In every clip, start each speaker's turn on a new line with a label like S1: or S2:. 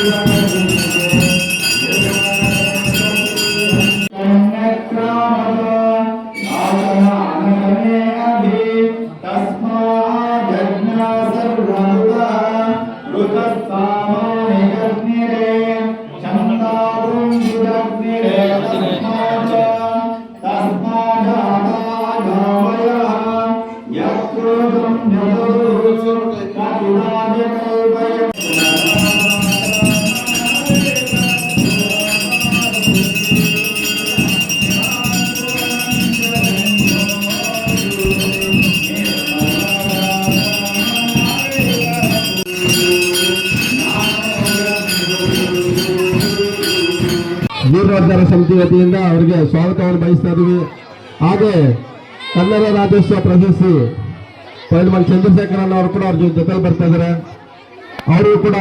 S1: Thank you. ವೀರವರ್ಧನ ಸಮಿತಿ ವತಿಯಿಂದ ಅವರಿಗೆ ಸ್ವಾಗತವನ್ನು ಬಯಸ್ತಾ ಇದ್ದೀವಿ. ಹಾಗೆ ಕನ್ನಡ ರಾಜ್ಯೋತ್ಸವ ಪ್ರಶಸ್ತಿ ಪೈಲ್ವಾನ್ ಚಂದ್ರಶೇಖರನ್ ಅವರು ಕೂಡ ಅವ್ರ ಜೊತೆ ಬರ್ತಾ ಇದ್ದಾರೆ ಅವರು ಕೂಡ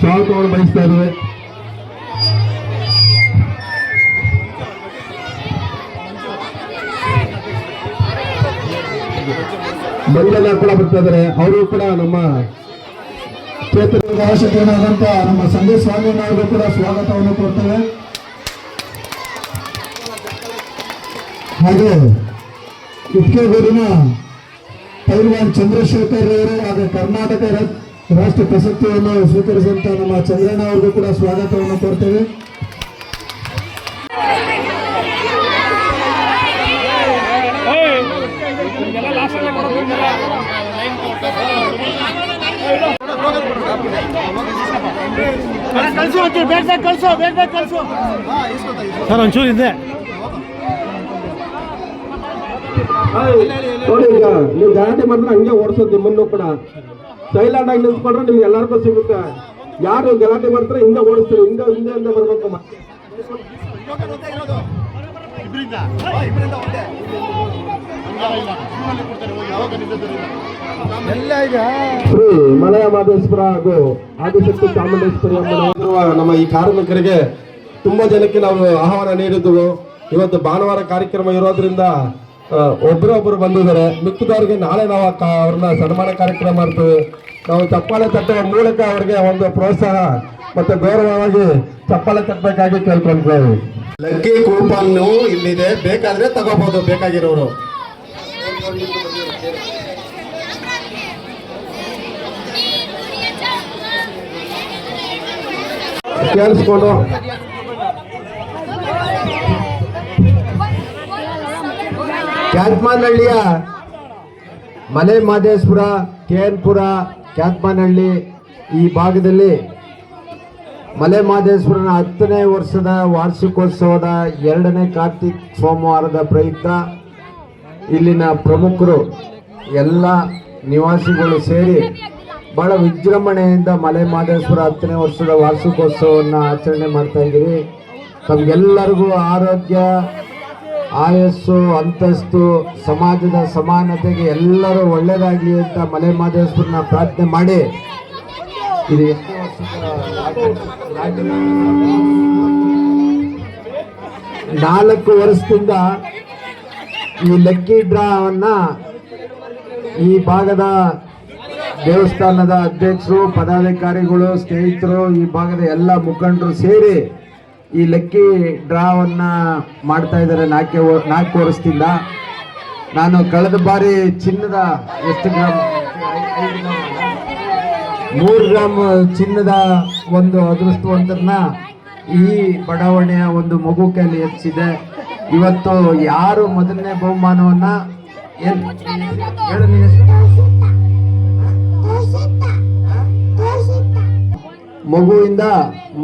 S1: ಸ್ವಾಗತವನ್ನು ಬಯಸ್ತಾ ಇದ್ದೀವಿ ಮಂಗಲ ಕೂಡ ಬರ್ತಾ ಇದ್ದಾರೆ ಅವರು ಕೂಡ ನಮ್ಮ ಚೇತನ ಅವಶ್ಯಕನಾದಂತ ನಮ್ಮ ಸಂಜಯ್ ಸ್ವಾಮಿ ಅವರಿಗೂ ಕೂಡ ಸ್ವಾಗತವನ್ನು ಕೊಡ್ತೇವೆ. ಹಾಗೆ ಇಟ್ಕೆಗೂರಿನ ಪೈಲ್ವಾನ್ ಚಂದ್ರಶೇಖರ್ ಅವರು ಹಾಗೆ ಕರ್ನಾಟಕ ರಾಷ್ಟ್ರ ಪ್ರಶಸ್ತಿಯನ್ನು ಸ್ವೀಕರಿಸಿದಂತ ನಮ್ಮ ಚಂದ್ರಣ್ಣ ಅವ್ರಿಗೂ ಕೂಡ ಸ್ವಾಗತವನ್ನು ಕೊಡ್ತೇವೆ.
S2: ಕಳ್ಸು ಒಂಚೂರು ಬೇಗ ಬೇಗ ಕಳ್ಸು ಬೇಗ ಬೇಗ ಕಳಿಸು ಸರ್, ಒಂಚೂರು ಇದೆ
S1: ನೋಡಿ ಈಗ, ನೀವು ಗಲಾಟೆ ಮಾಡಿದ್ರೆ ಹಂಗೆ ಓಡಿಸೋದು ನಿಮ್ಮನ್ನು ಕೂಡ. ಸೈಲೆಂಟ್ ಆಗಿ ನಿಂತ್ಕೊಂಡ್ರೆ ನಿಮ್ಗೆ ಎಲ್ಲರಿಗೂ ಸಿಗುತ್ತೆ. ಯಾರು ಗಲಾಟೆ ಮಾಡ್ತಾರೆ ಹಿಂದೆ ಓಡಿಸ್ತಾರೆ ಹಿಂದೆ ಹಿಂದೆ ಹಿಂದೆ ಬರ್ಬೇಕು. ಮತ್ತೆ ಶ್ರೀ ಮಲಯ ಮಾದೇಶ್ವರ ಹಾಗೂ ಆದಿಶಕ್ತಿ ಚಾಮುಂಡೇಶ್ವರಿ ನಮ್ಮ ಈ ಕಾರ್ಮಿಕರಿಗೆ ತುಂಬಾ ಜನಕ್ಕೆ ನಾವು ಆಹ್ವಾನ ನೀಡಿದ್ದೆವು. ಇವತ್ತು ಭಾನುವಾರ ಕಾರ್ಯಕ್ರಮ ಇರೋದ್ರಿಂದ ಆ, ಒಬ್ಬರು ಬಂದಿದ್ದಾರೆ. ಮಿಕ್ಕಿದವ್ರಿಗೆ ನಾಳೆ ನಾವು ಅವ್ರನ್ನ ಸನ್ಮಾನ ಕಾರ್ಯಕ್ರಮ ಮಾಡ್ತೀವಿ. ನಾವು ಚಪ್ಪಾಳೆ ತಟ್ಟುವ ಮೂಲಕ ಅವ್ರಿಗೆ ಒಂದು ಪ್ರೋತ್ಸಾಹ ಮತ್ತೆ ಗೌರವವಾಗಿ ಚಪ್ಪಾಳೆ ತಟ್ಟಬೇಕಾಗಿ ಕೇಳ್ಕೊಂಡ್ವಿ ಲಕ್ಕಿ ಕೂಪನ್ ಇಲ್ಲಿದೆ. ಬೇಕಾದ್ರೆ ತಗೋಬಹುದು ಬೇಕಾಗಿರೋರು. ಕೇಳಿಸ್ಕೊಂಡು. ಕ್ಯಾತ್ಮಾನಹಳ್ಳಿಯ ಮಲೆ ಮಾದೇಶ್ವರ ಕೆಎನ್ಪುರ ಕ್ಯಾತ್ಮಾನಹಳ್ಳಿ ಈ ಭಾಗದಲ್ಲಿ ಮಲೆ ಮಾದೇಶ್ವರನ ಹತ್ತನೇ ವರ್ಷದ ವಾರ್ಷಿಕೋತ್ಸವದ ಎರಡನೇ ಕಾರ್ತಿಕ್ ಸೋಮವಾರದ ಪ್ರಯುಕ್ತ ಇಲ್ಲಿನ ಪ್ರಮುಖರು ಎಲ್ಲ ನಿವಾಸಿಗಳು ಸೇರಿ ಬಹಳ ವಿಜೃಂಭಣೆಯಿಂದ ಮಲೆ ಮಾದೇಶ್ವರ ಹತ್ತನೇ ವರ್ಷದ ವಾರ್ಷಿಕೋತ್ಸವವನ್ನು ಆಚರಣೆ ಮಾಡ್ತಾ ಇದ್ದೀರಿ. ತಮಗೆಲ್ಲರಿಗೂ ಆರೋಗ್ಯ ಆಯಸ್ಸು, ಅಂತಸ್ತು, ಸಮಾಜದ ಸಮಾನತೆಗೆ ಎಲ್ಲರೂ ಒಳ್ಳೆಯದಾಗಲಿ ಅಂತ ಮಲೆ ಮಹದೇಶ್ವರನ ಪ್ರಾರ್ಥನೆ ಮಾಡಿ. ಇದು ನಾಲ್ಕು ವರ್ಷದಿಂದ ಈ ಲಕ್ಕಿ ಡ್ರಾವನ್ನ ಈ ಭಾಗದ ದೇವಸ್ಥಾನದ ಅಧ್ಯಕ್ಷರು, ಪದಾಧಿಕಾರಿಗಳು, ಸ್ನೇಹಿತರು, ಈ ಭಾಗದ ಎಲ್ಲ ಮುಖಂಡರು ಸೇರಿ ಈ ಲಕ್ಕಿ ಡ್ರಾವನ್ನ ಮಾಡ್ತಾ ಇದ್ದಾರೆ ನಾಲ್ಕೆ ನಾಲ್ಕು ವರ್ಷದಿಂದ. ನಾನು ಕಳೆದ ಬಾರಿ ಚಿನ್ನದ ಎಷ್ಟು ಗ್ರಾಮ್? ಮೂರು ಗ್ರಾಮ್ ಚಿನ್ನದ ಒಂದು ಅದೃಷ್ಟವಂತರನ್ನ ಈ ಬಡಾವಣೆಯ ಒಂದು ಮಗು ಕೈಲಿ ಹೆಚ್ಚಿದೆ ಇವತ್ತು ಯಾರು ಮೊದಲನೇ ಬಹುಮಾನವನ್ನ ಮಗುವಿಂದ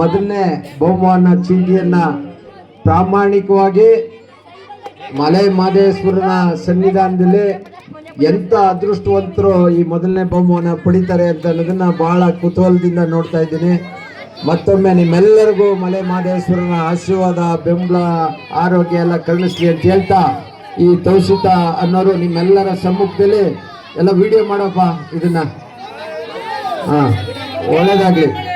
S1: ಮೊದಲನೇ ಬಹುಮಾನ ಚೀಟಿಯನ್ನ ಪ್ರಾಮಾಣಿಕವಾಗಿ ಮಲೆ ಮಹದೇಶ್ವರನ ಸನ್ನಿಧಾನದಲ್ಲಿ ಎಂತ ಅದೃಷ್ಟವಂತರು ಈ ಮೊದಲನೇ ಬಹುಮಾನ ಪಡಿತಾರೆ ಅಂತ ಅನ್ನೋದನ್ನ ಬಹಳ ಕುತೂಹಲದಿಂದ ನೋಡ್ತಾ ಇದ್ದೀನಿ. ಮತ್ತೊಮ್ಮೆ ನಿಮ್ಮೆಲ್ಲರಿಗೂ ಮಲೆ ಮಹದೇಶ್ವರನ ಆಶೀರ್ವಾದ, ಬೆಂಬಲ, ಆರೋಗ್ಯ ಎಲ್ಲ ಕರುಣಿಸ್ಲಿ ಅಂತ ಹೇಳ್ತಾ ಈ ತೌಸಿತ ಅನ್ನೋರು ನಿಮ್ಮೆಲ್ಲರ ಸಮ್ಮುಖದಲ್ಲಿ ಎಲ್ಲ ವಿಡಿಯೋ ಮಾಡಪ್ಪ ಇದನ್ನ. ಹಾ, ಒಳ್ಳೇದಾಗ್ಲಿ.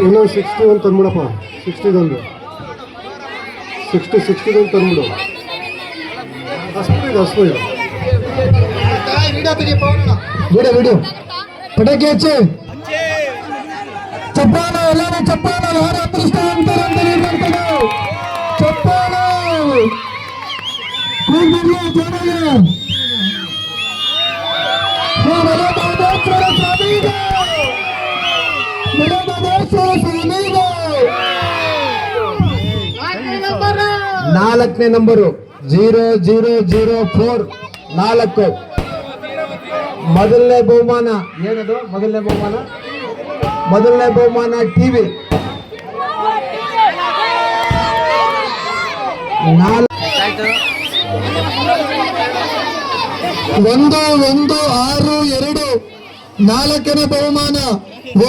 S1: ಇನ್ನೊಂದು ಸಿಕ್ಸ್ಟಿ ಒಂದು ತಂದ್ಬಿಡಪ್ಪ ಸಿಕ್ಸ್ಟಿದೊಂದು ಸಿಕ್ಸ್ಟಿ ಸಿಕ್ಸ್ಟಿದೊಂದು ತಂದ್ಬಿಡು ಅಷ್ಟು ಇದು ಅಷ್ಟು ಇದು
S3: ತೆಗಿ ಪವನ
S4: ವಿಡಿಯೋ ವಿಡಿಯೋ ಪಟಾಕಿ ಹಚ್ಚಿ ಚಪ್ಪಾಳ ಎಲ್ಲಾರು ಚಪ್ಪಾಳ ಯಾರು ಅದೃಷ್ಟ ಅಂತಾರೆ ಅಂತ ನೀಡ್ತಾರೆ ಚಪ್ಪಾಳ ಕೂಗಿರ್ಲಿ ಜೋರಾಗಿ ನಾಲ್ಕನೇ number zero zero zero four ನಾಲ್ಕು. ಮೊದಲನೇ ಬಹುಮಾನ ಏನದು? ಮೊದಲನೇ ಬಹುಮಾನ? ಮೊದಲನೇ ಬಹುಮಾನ ಟಿವಿ ಒಂದು ಒಂದು, ಆರು, ಎರಡು. ನಾಲ್ಕನೇ ಬಹುಮಾನ.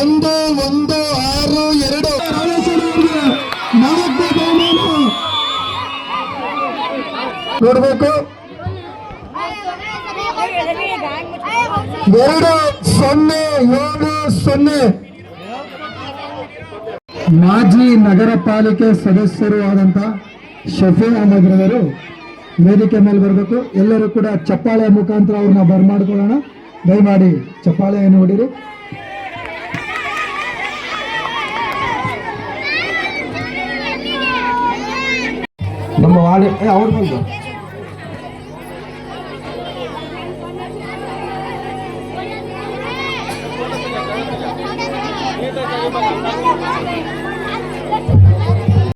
S4: ಒಂದು ಒಂದು, ಆರು, ಎರಡು. ನೋಡ್ಬೇಕು. ಎರಡು ಸೊನ್ನೆ, ಏಳು ಸೊನ್ನೆ. ಮಾಜಿ ನಗರ ಪಾಲಿಕೆ ಸದಸ್ಯರು ಆದಂತ ಶಫಿ ಅಹಮದ್ ರವರು ವೇದಿಕೆ ಮೇಲೆ ಬರಬೇಕು. ಎಲ್ಲರೂ ಕೂಡ ಚಪ್ಪಾಳೆ ಮುಖಾಂತರ ಅವ್ರನ್ನ ಬರ್ಮಾಡ್ಕೊಳ್ಳೋಣ. ದಯಮಾಡಿ ಚಪ್ಪಾಳೆಯನ್ನು ಹೊಡಿರಿ ನಮ್ಮ ವಾಣಿ ಅವ್ರು ಬಂದು